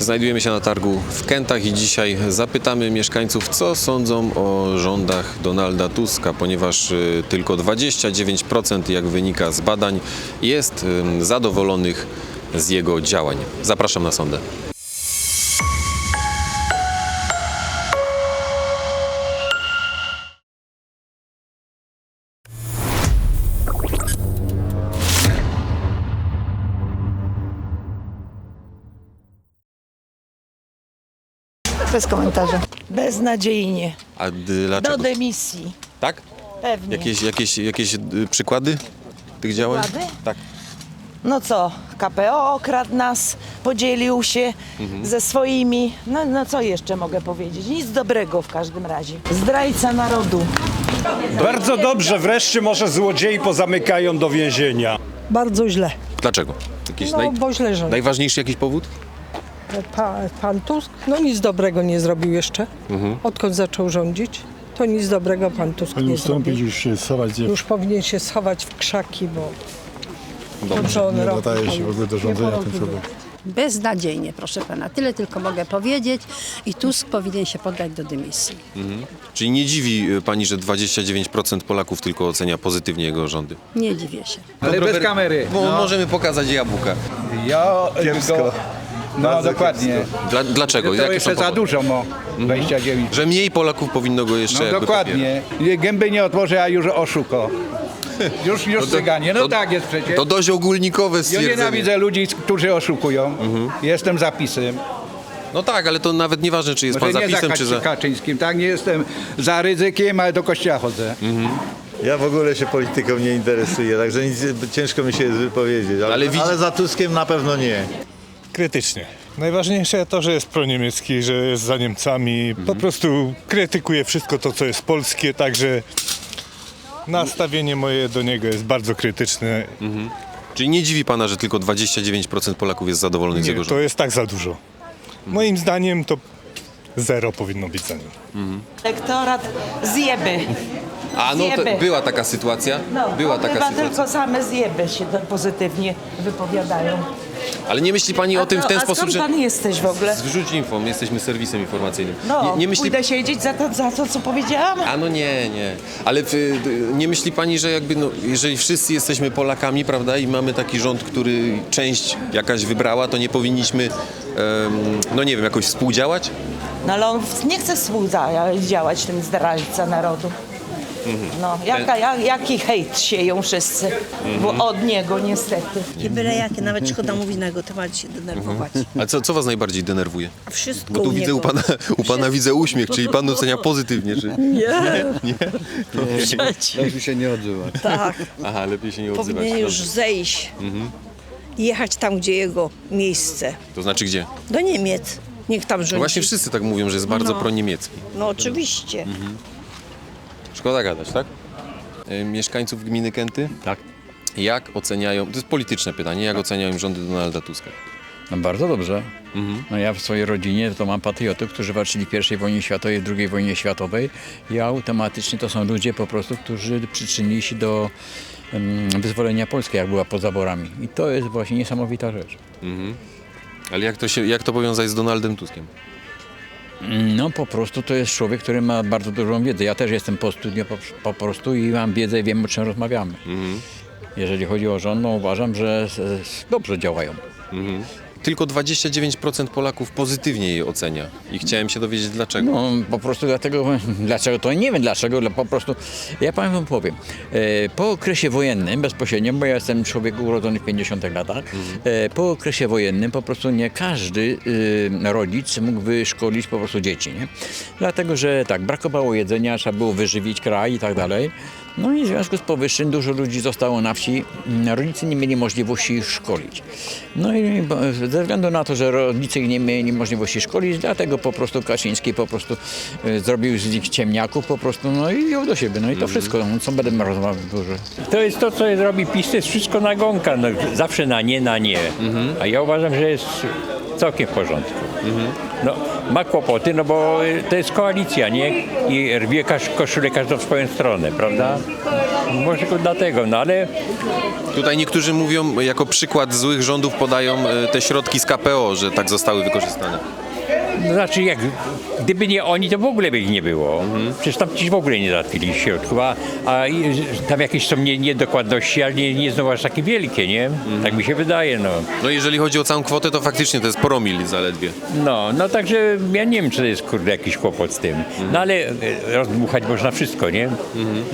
Znajdujemy się na targu w Kętach i dzisiaj zapytamy mieszkańców, co sądzą o rządach Donalda Tuska, ponieważ y, tylko 29%, jak wynika z badań, jest zadowolonych z jego działań. Zapraszam na sondę. Bez komentarza. Beznadziejnie. A d- Do dlaczego? dymisji. Tak? Pewnie. Jakieś, jakieś, jakieś y, przykłady tych działań? Przykłady? Tak. No co, KPO okradł nas, podzielił się ze swoimi. No, no co jeszcze mogę powiedzieć? Nic dobrego w każdym razie. Zdrajca narodu. Bardzo dobrze, wreszcie może złodziei pozamykają do więzienia. Bardzo źle. Dlaczego? Jakiś No, bo źle rządzi. najważniejszy jakiś powód? Pa, pan Tusk, no nic dobrego nie zrobił jeszcze. Odkąd zaczął rządzić, to nic dobrego pan Tusk Powinien nie ustąpić zrobił. już się schować gdzie Już powinien się schować w krzaki, bo to, co on nie robi, nadaje to się w ogóle do nie rządzenia tym człowiekiem. Beznadziejnie, proszę pana. Tyle tylko mogę powiedzieć. I Tusk powinien się poddać do dymisji. Czyli nie dziwi y, pani, że 29% Polaków tylko ocenia pozytywnie jego rządy? Nie dziwię się. Ale bez kamery. Bo możemy pokazać jabłka. Ja Kiepsko. No dokładnie. Dla, dlaczego? To Jakie jeszcze są za powody? dużo mo. 29. Że mniej Polaków powinno go jeszcze No jakby dokładnie. Gęby nie otworzę, a już oszuko. Już, już to- cyganie. No to- tak jest przecież. To dość ogólnikowe Ja stwierdzenie. nienawidzę ludzi, którzy oszukują. Jestem zapisem. No tak, ale to nawet nieważne, czy jest Może pan nie zapisem, za czy za... Kaczyńskim, tak? Nie jestem za ryzykiem, ale do kościoła chodzę. Ja w ogóle się polityką nie interesuję, także nic, ciężko mi się jest wypowiedzieć, ale, Ale ale, widzi- za Tuskiem na pewno nie. Krytycznie. Najważniejsze to, że jest proniemiecki, że jest za Niemcami. Po prostu krytykuje wszystko to, co jest polskie, także nastawienie moje do niego jest bardzo krytyczne. Czyli nie dziwi pana, że tylko 29% Polaków jest zadowolonych z Nie, jego to rządu? jest tak za dużo. Moim zdaniem to zero powinno być za nim. Elektorat zjeby. A no to zjeby. była taka sytuacja? No, była taka chyba sytuacja. tylko same zjeby się pozytywnie wypowiadają. Ale nie myśli pani o tym w ten a sposób, skąd że... pan jesteś w ogóle? Zrzuć info, my jesteśmy serwisem informacyjnym. No, nie, nie myśli... pójdę siedzieć za to, za to, co powiedziałam? A no nie, nie. Ale nie myśli pani, że jakby, no, jeżeli wszyscy jesteśmy Polakami, prawda, i mamy taki rząd, który część jakaś wybrała, to nie powinniśmy, em, no nie wiem, jakoś współdziałać? No ale on nie chce współdziałać ten zdrajca narodu. No, jaka, jak, jaki hejt sieją wszyscy, bo od niego niestety. Nie byle jakie, nawet szkoda mówić na jego temat się denerwować. A co, co was najbardziej denerwuje? A wszystko Bo tu u widzę u niego. pana, u pana widzę uśmiech, czyli pan ocenia pozytywnie, czy... Lepiej się nie odzywa. Tak, Aha, lepiej się nie odzywać. powinien już Dobrze. zejść i jechać tam, gdzie jego miejsce. To znaczy gdzie? Do Niemiec. Niech tam rządzi. No właśnie wszyscy tak mówią, że jest bardzo No. proniemiecki. No oczywiście. Szkoda gadać, tak? Y, Mieszkańców gminy Kęty? Tak. Jak oceniają, to jest polityczne pytanie, jak oceniają rządy Donalda Tuska? No bardzo dobrze. No ja w swojej rodzinie to mam patriotów, którzy walczyli w I wojnie światowej, w II wojnie światowej i automatycznie to są ludzie po prostu, którzy przyczynili się do em, wyzwolenia Polski, jak była pod zaborami. I to jest właśnie niesamowita rzecz. Ale jak to, się, jak to powiązać z Donaldem Tuskiem? No po prostu to jest człowiek, który ma bardzo dużą wiedzę. Ja też jestem po studiu po, po prostu i mam wiedzę i wiem, o czym rozmawiamy. Jeżeli chodzi o rząd, no uważam, że dobrze działają. Tylko 29% Polaków pozytywnie je ocenia i chciałem się dowiedzieć dlaczego. No po prostu dlatego, dlaczego to nie wiem dlaczego, ale po prostu, ja wam powiem, e, po okresie wojennym bezpośrednio, bo ja jestem człowiek urodzony w 50 latach, e, po okresie wojennym po prostu nie każdy e, rodzic mógł wyszkolić po prostu dzieci, nie? Dlatego, że tak, brakowało jedzenia, trzeba było wyżywić kraj i tak dalej. No i w związku z powyższym dużo ludzi zostało na wsi, rodzice nie mieli możliwości ich szkolić. No i ze względu na to, że rodzice nie mieli możliwości szkolić, dlatego po prostu Kaczyński po prostu e, zrobił z nich ciemniaków po prostu, no i wziął do siebie. No i to wszystko, no, co będę rozmawiał dużo. To jest to, co robi PiS, to jest wszystko nagonka. No, zawsze na nie, na nie. A ja uważam, że jest całkiem w porządku. No, ma kłopoty, no bo y, to jest koalicja, nie? I rwie koszulę każdą w swoją stronę, prawda? Może tylko dlatego, no ale Tutaj niektórzy mówią, jako przykład złych rządów podają e, te środki z KPO, że tak zostały wykorzystane. No znaczy jak, gdyby nie oni, to w ogóle by ich nie było. Przecież tam ci w ogóle nie załatwili środków, a, a i- tam jakieś są nie, niedokładności, ale nie, nie znowu aż takie wielkie, nie? Tak mi się wydaje, no. No jeżeli chodzi o całą kwotę, to faktycznie to jest promil zaledwie. No, no także ja nie wiem, czy to jest kurde jakiś kłopot z tym. No ale e, rozdmuchać można wszystko, nie?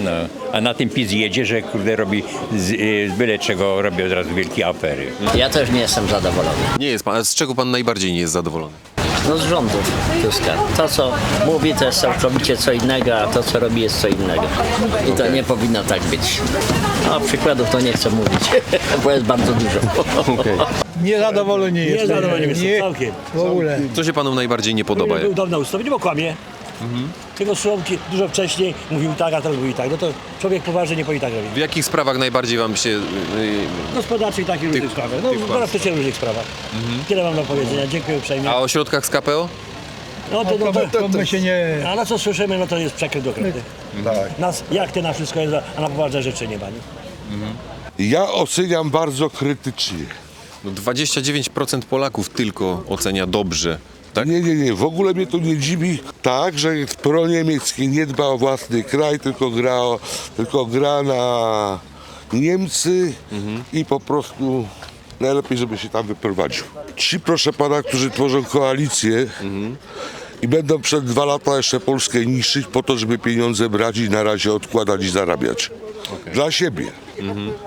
No. A na tym PiS jedzie, że kurde robi z, e, z byle czego robi od razu wielkie afery. Ja też nie jestem zadowolony. Nie jest pan, a z czego pan najbardziej nie jest zadowolony? No z rządu Tuska. To, co mówi, to jest całkowicie co innego, a to, co robi, jest co innego. I to nie powinno tak być. No, przykładów to nie chcę mówić, bo jest bardzo dużo. Niezadowolony jestem. Niezadowolony jestem, Nie, całkiem. w ogóle. Co się panu najbardziej nie podoba? Był dawno ustąpić, bo kłamie. Tylko Słomki dużo wcześniej mówił tak, a teraz mówi tak. No to człowiek poważnie nie powinien tak robić. W jakich sprawach najbardziej wam się... y, Gospodarczych takich różnych sprawach. No tych praktycznie różnych sprawach. Tyle mam do powiedzenia. Dziękuję uprzejmie. A o środkach z KPO? No to, no, to, To my się nie... a na co słyszymy, no to jest przekręt okręty. Tak. Nas, jak ty na wszystko jest, a na poważne rzeczy nie ma. Nie? Ja oceniam bardzo krytycznie. No 29% Polaków tylko ocenia dobrze. Tak? Nie, nie, nie, w ogóle mnie to nie dziwi. Tak, że jest proniemiecki, nie dba o własny kraj, tylko gra, o- tylko gra na Niemcy i po prostu najlepiej, żeby się tam wyprowadził. Ci, proszę pana, którzy tworzą koalicję i będą przed dwa lata jeszcze Polskę niszczyć po to, żeby pieniądze brać i na razie odkładać i zarabiać. Dla siebie,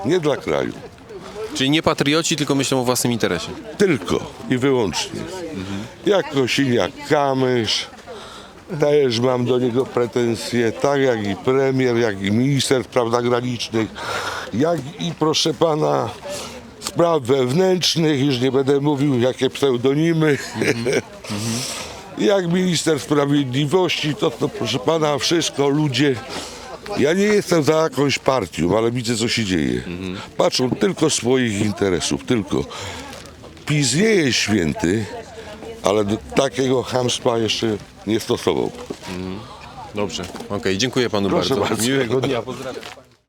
nie dla kraju. Czyli nie patrioci, tylko myślą o własnym interesie. Tylko i wyłącznie. Jak Kosiniak-Kamysz, też mam do niego pretensje, tak jak i premier, jak i minister spraw zagranicznych, jak i proszę pana spraw wewnętrznych, już nie będę mówił jakie pseudonimy, jak minister sprawiedliwości, to, to proszę pana wszystko ludzie, ja nie jestem za jakąś partią, ale widzę co się dzieje. Patrzą tylko swoich interesów, tylko. PiS nie jest święty, ale do takiego hamstwa jeszcze nie stosował. Dobrze, okej, dziękuję panu Proszę bardzo. bardzo. Miłego dnia, pozdrawiam.